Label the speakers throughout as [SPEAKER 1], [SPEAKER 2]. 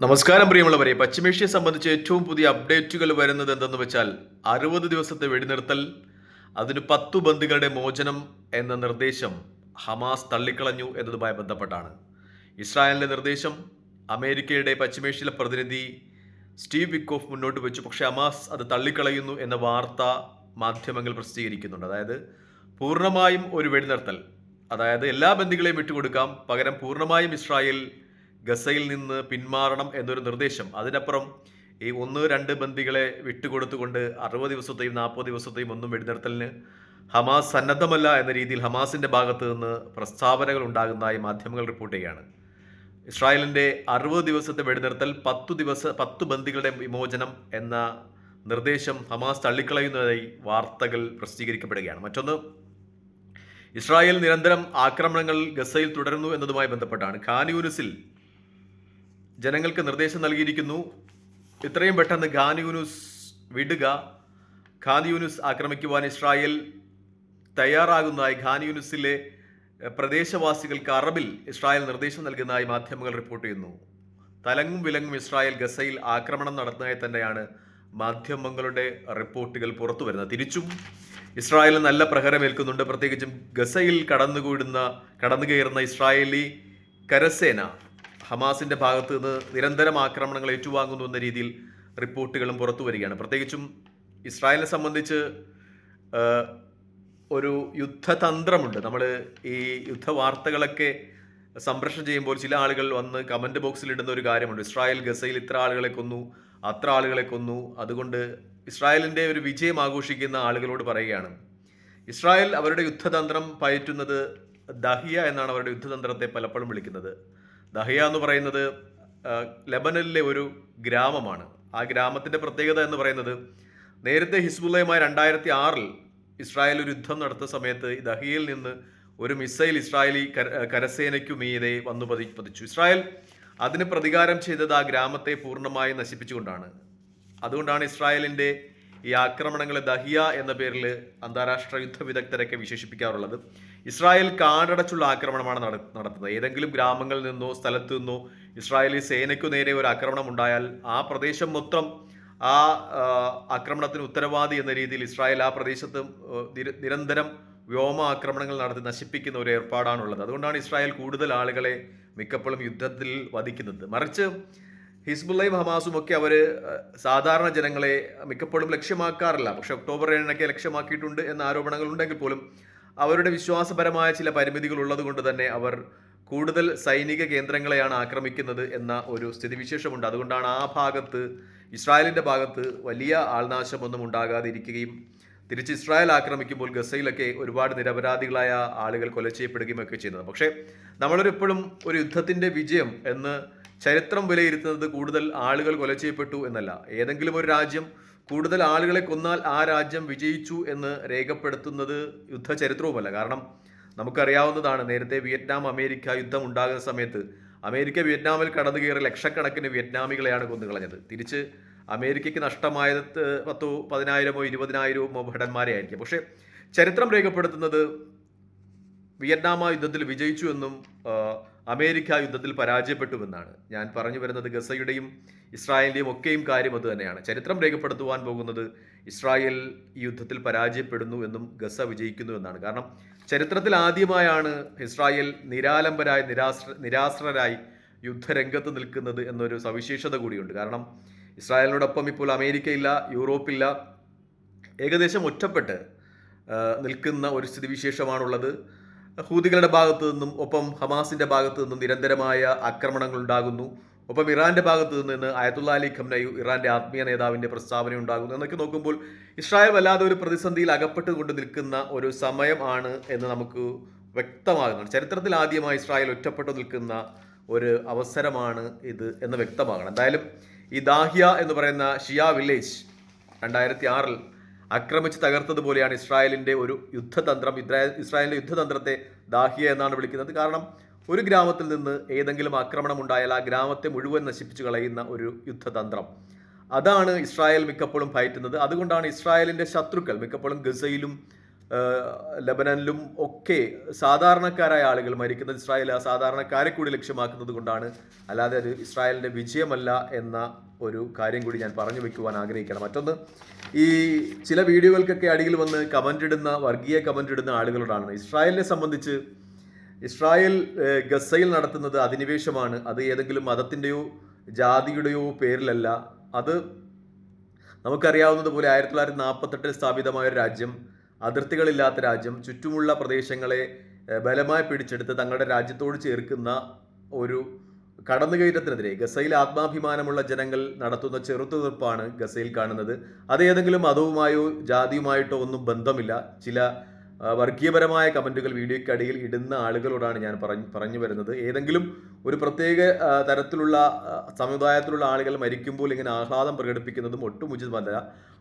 [SPEAKER 1] നമസ്കാരം പ്രിയമുള്ളവരെ പശ്ചിമേഷ്യയെ സംബന്ധിച്ച് ഏറ്റവും പുതിയ അപ്ഡേറ്റുകൾ വരുന്നത് എന്തെന്ന് വെച്ചാൽ അറുപത് ദിവസത്തെ വെടിനിർത്തൽ അതിന് പത്തു ബന്ദികളുടെ മോചനം എന്ന നിർദ്ദേശം ഹമാസ് തള്ളിക്കളഞ്ഞു എന്നതുമായി ബന്ധപ്പെട്ടാണ്. ഇസ്രായേലിന്റെ നിർദ്ദേശം അമേരിക്കയുടെ പശ്ചിമേഷ്യയിലെ പ്രതിനിധി സ്റ്റീവ് വിക്കോഫ് മുന്നോട്ട് വെച്ചു. പക്ഷേ ഹമാസ് അത് തള്ളിക്കളയുന്നു എന്ന വാർത്ത മാധ്യമങ്ങൾ പ്രസിദ്ധീകരിക്കുന്നുണ്ട്. അതായത് പൂർണമായും ഒരു വെടിനിർത്തൽ. അതായത് എല്ലാ ബന്ദികളെയും വിട്ടുകൊടുക്കാം. പകരം പൂർണമായും ഇസ്രായേൽ ഗസയിൽ നിന്ന് പിന്മാറണം എന്നൊരു നിർദ്ദേശം. അതിനപ്പുറം ഈ ഒന്ന് രണ്ട് ബന്ദികളെ വിട്ടുകൊടുത്തുകൊണ്ട് അറുപത് ദിവസത്തെയും നാൽപ്പത് ദിവസത്തെയും ഒന്നും വെടിനിർത്തലിന് ഹമാസ് സന്നദ്ധമല്ല എന്ന രീതിയിൽ ഹമാസിന്റെ ഭാഗത്ത് നിന്ന് പ്രസ്താവനകൾ ഉണ്ടാകുന്നതായി മാധ്യമങ്ങൾ റിപ്പോർട്ട് ചെയ്യുകയാണ്. ഇസ്രായേലിന്റെ അറുപത് ദിവസത്തെ വെടിനിർത്തൽ പത്തു ദിവസ പത്ത് ബന്ദികളുടെ വിമോചനം എന്ന നിർദ്ദേശം ഹമാസ് തള്ളിക്കളയുന്നതായി വാർത്തകൾ പ്രസിദ്ധീകരിക്കപ്പെടുകയാണ്. മറ്റൊന്ന് ഇസ്രായേൽ നിരന്തരം ആക്രമണങ്ങൾ ഗസയിൽ തുടരുന്നു എന്നതുമായി ബന്ധപ്പെട്ടാണ്. ഖാൻ യൂനിസിൽ ജനങ്ങൾക്ക് നിർദ്ദേശം നൽകിയിരിക്കുന്നു. ഇത്രയും പെട്ടെന്ന് ഖാൻ യൂനുസ് വിടുക. ഖാൻ യൂനുസ് ആക്രമിക്കുവാൻ ഇസ്രായേൽ തയ്യാറാകുന്നതായി ഖാൻ യൂനുസിലെ പ്രദേശവാസികൾക്ക് അറബിൽ ഇസ്രായേൽ നിർദ്ദേശം നൽകുന്നതായി മാധ്യമങ്ങൾ റിപ്പോർട്ട് ചെയ്യുന്നു. തലങ്ങും വിലങ്ങും ഇസ്രായേൽ ഗസയിൽ ആക്രമണം നടത്തുന്നതായി തന്നെയാണ് മാധ്യമങ്ങളുടെ റിപ്പോർട്ടുകൾ പുറത്തു വരുന്നത്. തിരിച്ചും ഇസ്രായേൽ നല്ല പ്രഹരമേൽക്കുന്നുണ്ട് പ്രത്യേകിച്ചും ഗസയിൽ കടന്നുകൂടുന്ന കടന്നുകയറുന്ന ഇസ്രായേലി കരസേന. ഹമാസിന്റെ ഭാഗത്ത് നിന്ന് നിരന്തരം ആക്രമണങ്ങൾ ഏറ്റുവാങ്ങുന്നു എന്ന രീതിയിൽ റിപ്പോർട്ടുകളും പുറത്തു വരികയാണ്. പ്രത്യേകിച്ചും ഇസ്രായേലിനെ സംബന്ധിച്ച് ഒരു യുദ്ധതന്ത്രമുണ്ട്. നമ്മൾ ഈ യുദ്ധ വാർത്തകളൊക്കെ സംപ്രേഷണം ചെയ്യുമ്പോൾ ചില ആളുകൾ വന്ന് കമന്റ് ബോക്സിൽ ഇടുന്ന ഒരു കാര്യമുണ്ട്. ഇസ്രായേൽ ഗസയിൽ ഇത്ര ആളുകളെ കൊന്നു അത്ര ആളുകളെ കൊന്നു. അതുകൊണ്ട് ഇസ്രായേലിന്റെ ഒരു വിജയം ആഘോഷിക്കുന്ന ആളുകളോട് പറയുകയാണ്. ഇസ്രായേൽ അവരുടെ യുദ്ധതന്ത്രം പയറ്റുന്നത് ദഹിയ എന്നാണ് അവരുടെ യുദ്ധതന്ത്രത്തെ പലപ്പോഴും വിളിക്കുന്നത്. ദഹിയ എന്ന് പറയുന്നത് ലെബനനിലെ ഒരു ഗ്രാമമാണ്. ആ ഗ്രാമത്തിന്റെ പ്രത്യേകത എന്ന് പറയുന്നത് നേരത്തെ ഹിസ്ബുല്ലയുമായി രണ്ടായിരത്തി ആറിൽ ഇസ്രായേൽ ഒരു യുദ്ധം നടത്തുന്ന സമയത്ത് ദഹിയയിൽ നിന്ന് ഒരു മിസൈൽ ഇസ്രായേലി കര- കരസേനയ്ക്കു മീതെ വന്നു പതി പതിച്ചു. ഇസ്രായേൽ അതിന് പ്രതികാരം ചെയ്തത് ആ ഗ്രാമത്തെ പൂർണമായി നശിപ്പിച്ചുകൊണ്ടാണ്. അതുകൊണ്ടാണ് ഇസ്രായേലിന്റെ ഈ ആക്രമണങ്ങളെ ദഹിയ എന്ന പേരിൽ അന്താരാഷ്ട്ര യുദ്ധ വിദഗ്ധരൊക്കെ വിശേഷിപ്പിക്കാറുള്ളത്. ഇസ്രായേൽ കാടടച്ചുള്ള ആക്രമണമാണ് നടത്തുന്നത്. ഏതെങ്കിലും ഗ്രാമങ്ങളിൽ നിന്നോ സ്ഥലത്തു നിന്നോ ഇസ്രായേലി സേനയ്ക്കു നേരെ ഒരു ആക്രമണം ഉണ്ടായാൽ ആ പ്രദേശം മൊത്തം ആ ആക്രമണത്തിന് ഉത്തരവാദി എന്ന രീതിയിൽ ഇസ്രായേൽ ആ പ്രദേശത്ത് നിരന്തരം വ്യോമ ആക്രമണങ്ങൾ നടത്തി നശിപ്പിക്കുന്ന ഒരു ഏർപ്പാടാണുള്ളത്. അതുകൊണ്ടാണ് ഇസ്രായേൽ കൂടുതൽ ആളുകളെ മിക്കപ്പോഴും യുദ്ധത്തിൽ വധിക്കുന്നത്. മറിച്ച് ഹിസ്ബുള്ളയും ഹമാസും ഒക്കെ അവർ സാധാരണ ജനങ്ങളെ മിക്കപ്പോഴും ലക്ഷ്യമാക്കാറില്ല. പക്ഷെ ഒക്ടോബർ ഏഴിനൊക്കെ ലക്ഷ്യമാക്കിയിട്ടുണ്ട് എന്ന ആരോപണങ്ങൾ ഉണ്ടെങ്കിൽ പോലും അവരുടെ വിശ്വാസപരമായ ചില പരിമിതികൾ ഉള്ളതുകൊണ്ട് തന്നെ അവർ കൂടുതൽ സൈനിക കേന്ദ്രങ്ങളെയാണ് ആക്രമിക്കുന്നത് എന്ന ഒരു സ്ഥിതിവിശേഷമുണ്ട്. അതുകൊണ്ടാണ് ആ ഭാഗത്ത് ഇസ്രായേലിന്റെ ഭാഗത്ത് വലിയ ആൾനാശമൊന്നും ഉണ്ടാകാതിരിക്കുകയും തിരിച്ച് ഇസ്രായേൽ ആക്രമിക്കുമ്പോൾ ഗസയിലൊക്കെ ഒരുപാട് നിരപരാധികളായ ആളുകൾ കൊല ചെയ്യപ്പെടുകയും ഒക്കെ ചെയ്യുന്നത്. പക്ഷേ നമ്മളൊരു എപ്പോഴും ഒരു യുദ്ധത്തിന്റെ വിജയം എന്ന് ചരിത്രം വിലയിരുത്തുന്നത് കൂടുതൽ ആളുകൾ കൊല ചെയ്യപ്പെട്ടു എന്നല്ല. ഏതെങ്കിലും ഒരു രാജ്യം കൂടുതൽ ആളുകളെ കൊന്നാൽ ആ രാജ്യം വിജയിച്ചു എന്ന് രേഖപ്പെടുത്തുന്നത് യുദ്ധചരിത്രവുമല്ല. കാരണം നമുക്കറിയാവുന്നതാണ് നേരത്തെ വിയറ്റ്നാം അമേരിക്ക യുദ്ധം ഉണ്ടാകുന്ന സമയത്ത് അമേരിക്ക വിയറ്റ്നാമിൽ കടന്നു കയറി ലക്ഷക്കണക്കിന് വിയറ്റ്നാമികളെയാണ് കൊന്നു കളഞ്ഞത് തിരിച്ച് അമേരിക്കയ്ക്ക് നഷ്ടമായത് പത്തോ പതിനായിരമോ ഇരുപതിനായിരമോ ഭടന്മാരെ ആയിരിക്കും. പക്ഷേ ചരിത്രം രേഖപ്പെടുത്തുന്നത് വിയറ്റ്നാമ യുദ്ധത്തിൽ വിജയിച്ചു എന്നും അമേരിക്ക യുദ്ധത്തിൽ പരാജയപ്പെട്ടുവെന്നാണ്. ഞാൻ പറഞ്ഞു വരുന്നത് ഗസയുടെയും ഇസ്രായേലിന്റെയും ഒക്കെയും കാര്യം അതുതന്നെയാണ് ചരിത്രം രേഖപ്പെടുത്തുവാൻ പോകുന്നത് ഇസ്രായേൽ യുദ്ധത്തിൽ പരാജയപ്പെടുന്നു എന്നും ഗസ വിജയിക്കുന്നു എന്നാണ്. കാരണം ചരിത്രത്തിൽ ആദ്യമായാണ് ഇസ്രായേൽ നിരാലംബരായി നിരാശ്ര നിരാശ്രരായി യുദ്ധരംഗത്ത് നിൽക്കുന്നത് എന്നൊരു സവിശേഷത കൂടിയുണ്ട്. കാരണം ഇസ്രായേലിനോടൊപ്പം ഇപ്പോൾ അമേരിക്കയില്ല യൂറോപ്പില്ല ഏകദേശം ഒറ്റപ്പെട്ട് നിൽക്കുന്ന ഒരു സ്ഥിതിവിശേഷമാണുള്ളത്. ഹൂതികളുടെ ഭാഗത്തു നിന്നും ഒപ്പം ഹമാസിന്റെ ഭാഗത്തു നിന്നും നിരന്തരമായ ആക്രമണങ്ങൾ ഉണ്ടാകുന്നു. ഒപ്പം ഇറാന്റെ ഭാഗത്ത് നിന്ന് അയത്തുള്ള അലി ഖംനയു ഇറാന്റെ ആത്മീയ നേതാവിന്റെ പ്രസ്താവന ഉണ്ടാകുന്നു. എന്നൊക്കെ നോക്കുമ്പോൾ ഇസ്രായേൽ വല്ലാതെ ഒരു പ്രതിസന്ധിയിൽ അകപ്പെട്ടുകൊണ്ട് നിൽക്കുന്ന ഒരു സമയമാണ് എന്ന് നമുക്ക് വ്യക്തമാകുന്നുണ്ട്. ചരിത്രത്തിൽ ആദ്യമായി ഇസ്രായേൽ ഒറ്റപ്പെട്ടു നിൽക്കുന്ന ഒരു അവസരമാണ് ഇത് എന്ന് വ്യക്തമാകണം. എന്തായാലും ഈ ദാഹിയ എന്ന് പറയുന്ന ഷിയ വില്ലേജ് രണ്ടായിരത്തി ആറിൽ ആക്രമിച്ച് തകർത്തതുപോലെയാണ് ഇസ്രായേലിന്റെ ഒരു യുദ്ധതന്ത്രം. ഇസ്രായേൽ ഇസ്രായേലിന്റെ യുദ്ധതന്ത്രത്തെ ദാഹിയ എന്നാണ് വിളിക്കുന്നത്. കാരണം ഒരു ഗ്രാമത്തിൽ നിന്ന് ഏതെങ്കിലും ആക്രമണം ഉണ്ടായാൽ ആ ഗ്രാമത്തെ മുഴുവൻ നശിപ്പിച്ചു കളയുന്ന ഒരു യുദ്ധതന്ത്രം. അതാണ് ഇസ്രായേൽ മിക്കപ്പോഴും ഭയറ്റുന്നത്. അതുകൊണ്ടാണ് ഇസ്രായേലിന്റെ ശത്രുക്കൾ മിക്കപ്പോഴും ഗസയിലും ലബനനിലും ഒക്കെ സാധാരണക്കാരായ ആളുകൾ മരിക്കുന്നത് ഇസ്രായേൽ ആ സാധാരണക്കാരെ കൂടി ലക്ഷ്യമാക്കുന്നത് കൊണ്ടാണ്. അല്ലാതെ അത് ഇസ്രായേലിന്റെ വിജയമല്ല എന്ന ഒരു കാര്യം കൂടി ഞാൻ പറഞ്ഞു വെക്കുവാൻ ആഗ്രഹിക്കണം. മറ്റൊന്ന് ഈ ചില വീഡിയോകൾക്കൊക്കെ അടിയിൽ വന്ന് കമന്റ് ഇടുന്ന വർഗീയ കമന്റ് ഇടുന്ന ആളുകളോടാണ്. ഇസ്രായേലിനെ സംബന്ധിച്ച് ഇസ്രായേൽ ഗസയിൽ നടത്തുന്നത് അധിനിവേശമാണ്. അത് ഏതെങ്കിലും മതത്തിന്റെയോ ജാതിയുടെയോ പേരിലല്ല. അത് നമുക്കറിയാവുന്നതുപോലെ ആയിരത്തി തൊള്ളായിരത്തി നാൽപ്പത്തെട്ടിൽ സ്ഥാപിതമായ ഒരു രാജ്യം. അതിർത്തികളില്ലാത്ത രാജ്യം ചുറ്റുമുള്ള പ്രദേശങ്ങളെ ബലമായി പിടിച്ചെടുത്ത് തങ്ങളുടെ രാജ്യത്തോട് ചേർക്കുന്ന ഒരു കടന്നുകയറ്റത്തിനെതിരെ ഗസയിൽ ആത്മാഭിമാനമുള്ള ജനങ്ങൾ നടത്തുന്ന ചെറുത്തുനിർപ്പാണ് ഗസയിൽ കാണുന്നത്. അത് ഏതെങ്കിലും മതവുമായോ ജാതിയുമായിട്ടോ ഒന്നും ബന്ധമില്ല. ചില വർഗീയപരമായ കമന്റുകൾ വീഡിയോയ്ക്കടിയിൽ ഇടുന്ന ആളുകളോടാണ് ഞാൻ പറഞ്ഞു പറഞ്ഞു വരുന്നത്. ഏതെങ്കിലും ഒരു പ്രത്യേക തരത്തിലുള്ള സമുദായത്തിലുള്ള ആളുകൾ മരിക്കുമ്പോൾ ഇങ്ങനെ ആഹ്ലാദം പ്രകടിപ്പിക്കുന്നതും ഒട്ടും ഉചിതമല്ല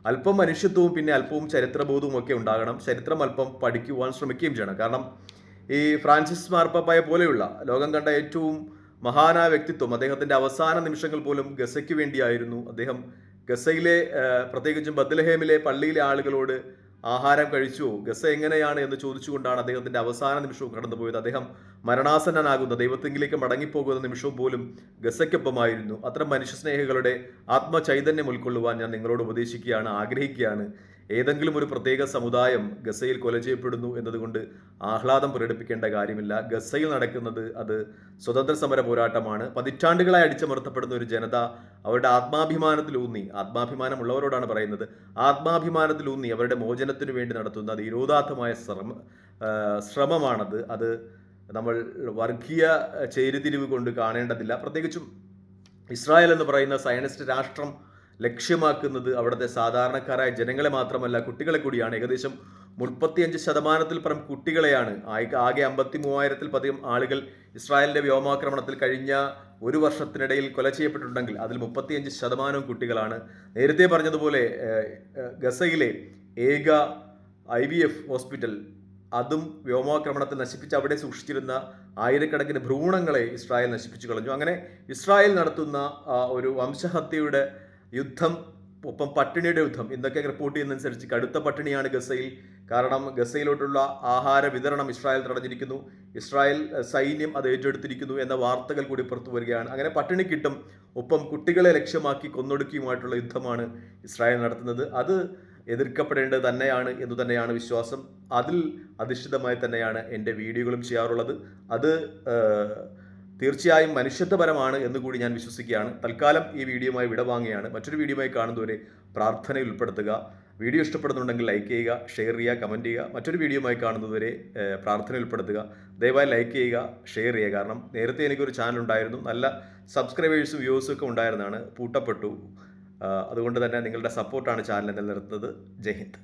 [SPEAKER 1] അല്പം മനുഷ്യത്വവും പിന്നെ അല്പവും ചരിത്രബോധവും ഒക്കെ ഉണ്ടാകണം. ചരിത്രം അല്പം പഠിക്കുവാൻ ശ്രമിക്കുകയും ചെയ്യണം. കാരണം ഈ ഫ്രാൻസിസ് മാർപ്പാപ്പായെ പോലെയുള്ള ലോകം കണ്ട ഏറ്റവും മഹാനായ വ്യക്തിത്വം അദ്ദേഹത്തിന്റെ അവസാന നിമിഷങ്ങൾ പോലും ഗസയ്ക്ക് വേണ്ടിയായിരുന്നു. അദ്ദേഹം ഗസയിലെ പ്രത്യേകിച്ചും ബദ്ലഹേമിലെ പള്ളിയിലെ ആളുകളോട് ആഹാരം കഴിച്ചു. ഗസ എങ്ങനെയാണ് എന്ന് ചോദിച്ചുകൊണ്ടാണ് അദ്ദേഹത്തിന്റെ അവസാന നിമിഷവും കടന്നുപോയത്. അദ്ദേഹം മരണാസന്നനാകുന്ന ദൈവത്തെങ്കിലേക്ക് മടങ്ങിപ്പോകുന്ന നിമിഷവും പോലും ഗസയ്ക്കൊപ്പമായിരുന്നു. അത്തരം മനുഷ്യസ്നേഹികളുടെ ആത്മചൈതന്യം ഉൾക്കൊള്ളുവാൻ ഞാൻ നിങ്ങളോട് ഉപദേശിക്കുകയാണ് ആഗ്രഹിക്കുകയാണ്. ഏതെങ്കിലും ഒരു പ്രത്യേക സമുദായം ഗസയിൽ കൊല ചെയ്യപ്പെടുന്നു എന്നതുകൊണ്ട് ആഹ്ലാദം പ്രകടിപ്പിക്കേണ്ട കാര്യമില്ല. ഗസയിൽ നടക്കുന്നത് അത് സ്വതന്ത്ര സമര പോരാട്ടമാണ്. പതിറ്റാണ്ടുകളായി അടിച്ചമർത്തപ്പെടുന്ന ഒരു ജനത അവരുടെ ആത്മാഭിമാനത്തിലൂന്നി ആത്മാഭിമാനമുള്ളവരോടാണ് പറയുന്നത്. ആത്മാഭിമാനത്തിലൂന്നി അവരുടെ മോചനത്തിനു വേണ്ടി നടത്തുന്ന ധീരോദാത്തമായ ശ്രമ ശ്രമമാണത്. അത് നമ്മൾ വർഗീയ ചേരിതിരിവ് കൊണ്ട് കാണേണ്ടതില്ല. പ്രത്യേകിച്ചും ഇസ്രായേൽ എന്ന് പറയുന്ന സയനിസ്റ്റ് രാഷ്ട്രം ലക്ഷ്യമാക്കുന്നത് അവിടുത്തെ സാധാരണക്കാരായ ജനങ്ങളെ മാത്രമല്ല കുട്ടികളെ കൂടിയാണ്. ഏകദേശം മുപ്പത്തിയഞ്ച് ശതമാനത്തിൽ പരം കുട്ടികളെയാണ്. ആകെ- അമ്പത്തി മൂവായിരത്തിൽ പതികം ആളുകൾ ഇസ്രായേലിന്റെ വ്യോമാക്രമണത്തിൽ കഴിഞ്ഞ ഒരു വർഷത്തിനിടയിൽ കൊല ചെയ്യപ്പെട്ടിട്ടുണ്ടെങ്കിൽ അതിൽ മുപ്പത്തിയഞ്ച് ശതമാനവും കുട്ടികളാണ്. നേരത്തെ പറഞ്ഞതുപോലെ ഗസയിലെ ഏക ഐ വി എഫ് ഹോസ്പിറ്റൽ അതും വ്യോമാക്രമണത്തെ നശിപ്പിച്ച് അവിടെ സൂക്ഷിച്ചിരുന്ന ആയിരക്കണക്കിന് ഭ്രൂണങ്ങളെ ഇസ്രായേൽ നശിപ്പിച്ചു കളഞ്ഞു. അങ്ങനെ ഇസ്രായേൽ നടത്തുന്ന ഒരു വംശഹത്യയുടെ യുദ്ധം ഒപ്പം പട്ടിണിയുടെ യുദ്ധം ഇന്നൊക്കെ റിപ്പോർട്ട് ചെയ്യുന്നതനുസരിച്ച് കടുത്ത പട്ടിണിയാണ് ഗസയിൽ. കാരണം ഗസയിലോട്ടുള്ള ആഹാര വിതരണം ഇസ്രായേൽ തടഞ്ഞിരിക്കുന്നു. ഇസ്രായേൽ സൈന്യം അത് ഏറ്റെടുത്തിരിക്കുന്നു എന്ന വാർത്തകൾ കൂടി പുറത്തു വരികയാണ്. അങ്ങനെ പട്ടിണി കിട്ടും ഒപ്പം കുട്ടികളെ ലക്ഷ്യമാക്കി കൊന്നൊടുക്കിയുമായിട്ടുള്ള യുദ്ധമാണ് ഇസ്രായേൽ നടത്തുന്നത്. അത് എതിർക്കപ്പെടേണ്ടത് തന്നെയാണ് എന്ന് തന്നെയാണ് വിശ്വാസം. അതിൽ അധിഷ്ഠിതമായി തന്നെയാണ് എന്റെ വീഡിയോകളും ചെയ്യാറുള്ളത്. അത് തീർച്ചയായും മനുഷ്യത്വപരമാണ് എന്ന് കൂടി ഞാൻ വിശ്വസിക്കുകയാണ്. തൽക്കാലം ഈ വീഡിയോയുമായി വിടവാങ്ങുകയാണ് മറ്റൊരു വീഡിയോയുമായി കാണുന്നവരെ പ്രാർത്ഥനയിൽ ഉൾപ്പെടുത്തുക. വീഡിയോ ഇഷ്ടപ്പെടുന്നുണ്ടെങ്കിൽ ലൈക്ക് ചെയ്യുക ഷെയർ ചെയ്യുക കമന്റ് ചെയ്യുക. മറ്റൊരു വീഡിയോയുമായി കാണുന്നതുവരെ പ്രാർത്ഥന ഉൾപ്പെടുത്തുക. ദയവായി ലൈക്ക് ചെയ്യുക ഷെയർ ചെയ്യുക. കാരണം നേരത്തെ എനിക്കൊരു ചാനൽ ഉണ്ടായിരുന്നു. നല്ല സബ്സ്ക്രൈബേഴ്സും വ്യൂവേഴ്സും ഒക്കെ ഉണ്ടായിരുന്നതാണ്. പൂട്ടപ്പെട്ടു. അതുകൊണ്ട് തന്നെ നിങ്ങളുടെ സപ്പോർട്ടാണ് ചാനൽ നിലനിർത്തുന്നത്. ജയ് ഹിന്ദ്.